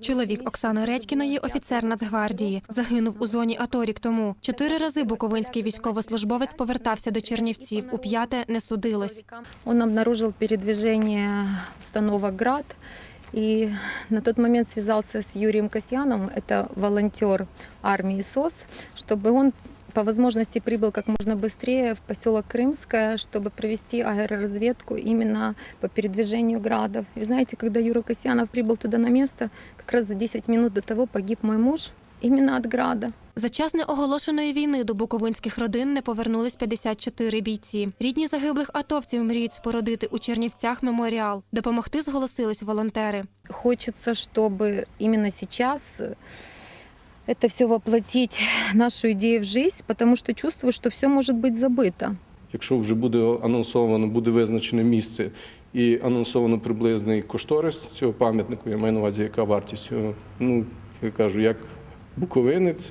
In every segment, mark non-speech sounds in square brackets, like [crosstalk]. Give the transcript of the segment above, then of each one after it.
Чоловік Оксани Редькіної, офіцер Нацгвардії, загинув у зоні АТО рік тому. Чотири рази буковинський військовослужбовець повертався до Чернівців. У п'яте не судилось. Он обнаружив передвіження установок «Град» и на тот момент связался с Юрием Касьяном, это волонтер армии СОС, чтобы он по возможности прибыл как можно быстрее в поселок Крымское, чтобы провести аэроразведку именно по передвижению градов. И знаете, когда Юра Касьянов прибыл туда на место, как раз за 10 минут до того погиб мой муж именно от града. За час неоголошеної війни до буковинських родин не повернулись 54 бійці. Рідні загиблих атовців мріють спорудити у Чернівцях меморіал. Допомогти зголосились волонтери. Хочется, чтобы именно сейчас э, это все воплотить, [laughs] нашу идею в жизнь, потому что чувствую, что все может быть забыто. Якщо вже буде анонсовано, буде визначене місце і анонсовано приблизний кошторис цього пам'ятнику, я маю на увазі, яка вартість його, ну, я кажу, як буковинець,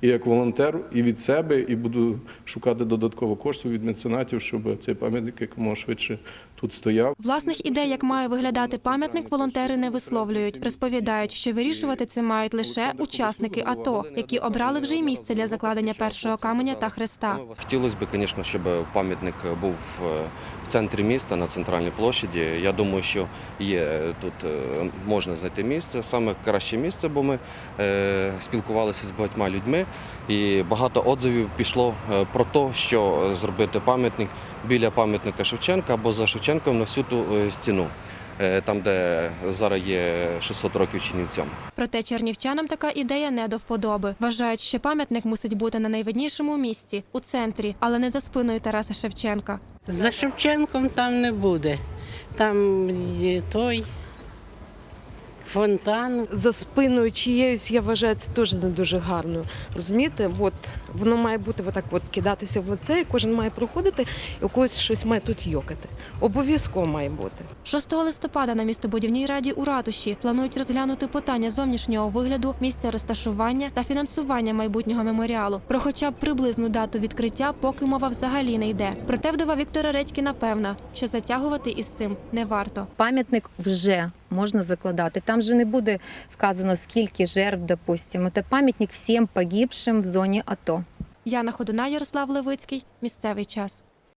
і як волонтер, і від себе, і буду шукати додатково коштів від меценатів, щоб цей пам'ятник якомога швидше тут стояв. Власних ідей, як має виглядати пам'ятник, волонтери не висловлюють. Розповідають, що вирішувати це мають лише учасники АТО, які обрали вже й місце для закладення першого каменя та хреста. Хотілося б, звісно, щоб пам'ятник був е, в центрі міста на центральній площаді. Я думаю, що є тут е, можна знайти місце, саме краще місце, бо ми е, спілкувалися з багатьма людьми, і багато отзивів пішло е, про те, що зробити пам'ятник біля пам'ятника Шевченка або за Шевченком на всю ту е, стіну, е, там, де зараз є 600 років Чернівцям. Проте чернівчанам така ідея не до вподоби. Вважають, що пам'ятник мусить бути на найвиднішому місці у центрі, але не за спиною Тараса Шевченка. За Шевченком там не буде. Там є той фонтан. за спиною чиєюсь, я вважаю, це теж не дуже гарно. Розумієте, от воно має бути отак от кидатися в лице, і кожен має проходити, і у когось щось має тут йокати. Обов'язково має бути. 6 листопада на містобудівній раді у ратуші планують розглянути питання зовнішнього вигляду, місця розташування та фінансування майбутнього меморіалу. Про хоча б приблизну дату відкриття поки мова взагалі не йде. Проте вдова Віктора Редькіна певна, що затягувати із цим не варто. Пам'ятник вже можна закладати. Там же не буде вказано, скільки жертв, допустимо. Це пам'ятник всім погибшим в зоні АТО. Яна Ходуна, Ярослав Левицький. Місцевий час.